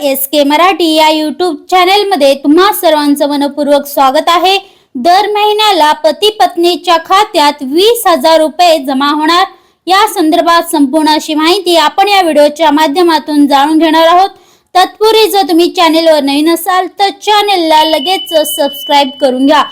S के मराठी या YouTube चॅनेलमध्ये तुम्हा सर्वांचं मनपूर्वक स्वागत आहे. दर महिन्याला पती पत्नीच्या खात्यात वीस हजार रुपये जमा होणार. या संदर्भात संपूर्ण अशी माहिती आपण या व्हिडिओच्या माध्यमातून जाणून घेणार आहोत. तत्पूर्वी जर तुम्ही चॅनेलवर नवीन असाल तर चॅनेलला लगेच सबस्क्राईब करून घ्या.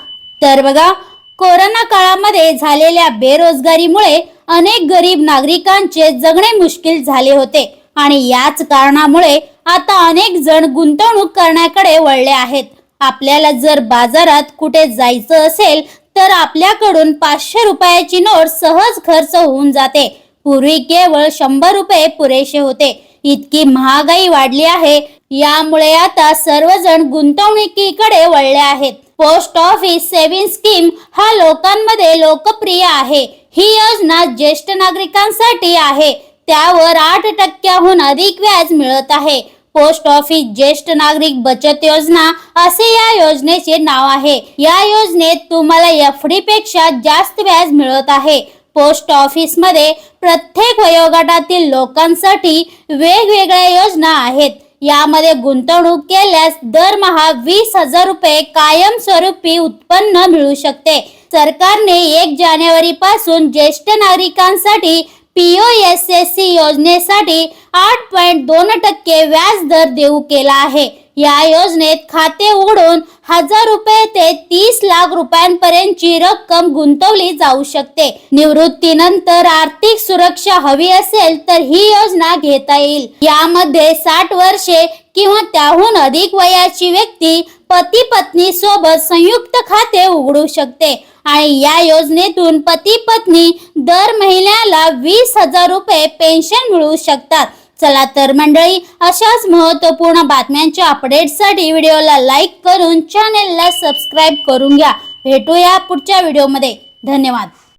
तर बघा कोरोना काळामध्ये झालेल्या बेरोजगारीमुळे अनेक गरीब नागरिकांचे जगणे मुश्किल झाले होते. आणि याच कारणामुळे आता अनेक जण गुंतवणूक करण्याकडे वळले आहेत. आपल्याला जर बाजारात कुठे जायचं असेल तर आपल्याकडून पाचशे रुपयाची नोट सहज खर्च होऊन जाते. पूर्वी केवळ शंभर रुपये पुरेसे होते. इतकी महागाई वाढली आहे. यामुळे आता सर्वजण गुंतवणुकीकडे वळले आहेत. पोस्ट ऑफिस सेव्हिंग स्कीम हा लोकांमध्ये लोकप्रिय आहे. ही योजना ज्येष्ठ नागरिकांसाठी आहे. त्यावर आठ टक्क्याहून अधिक व्याज मिळत आहे. पोस्ट ऑफिस ज्येष्ठ नागरिक बचत योजना असे या योजनेचे नाव आहे. या योजनेत तुम्हाला एफ डी पेक्षा जास्त व्याज मिळत आहे. पोस्ट ऑफिसमध्ये प्रत्येक वयोगटातील लोकांसाठी वेगवेगळ्या योजना आहेत. यामध्ये गुंतवणूक केल्यास दरमहा वीस हजार रुपये कायमस्वरूपी उत्पन्न मिळू शकते. सरकारने एक जानेवारी पासून ज्येष्ठ नागरिकांसाठी पीओएसएससी एस एस सी योजनेसाठी आठ पॉईंट दोन टक्के व्याज दर देऊ केला आहे. या योजनेत खाते उघडून हजार रुपये ते तीस लाख रुपयांपर्यंतची रक्कम गुंतवली जाऊ शकते. निवृत्तीनंतर आर्थिक सुरक्षा हवी असेल तर ही योजना घेता येईल. यामध्ये साठ वर्षे किंवा त्याहून अधिक वयाची व्यक्ती पती पत्नी सोबत संयुक्त खाते उघडू शकते. आणि या योजनेतून पती पत्नी दर महिन्याला वीस हजार रुपये पेन्शन मिळू शकतात. चला तर मंडळी अशाच महत्त्वपूर्ण बातम्यांच्या अपडेटसाठी व्हिडिओला लाईक करून चॅनेलला सबस्क्राईब करून घ्या. भेटूया पुढच्या व्हिडिओमध्ये धन्यवाद.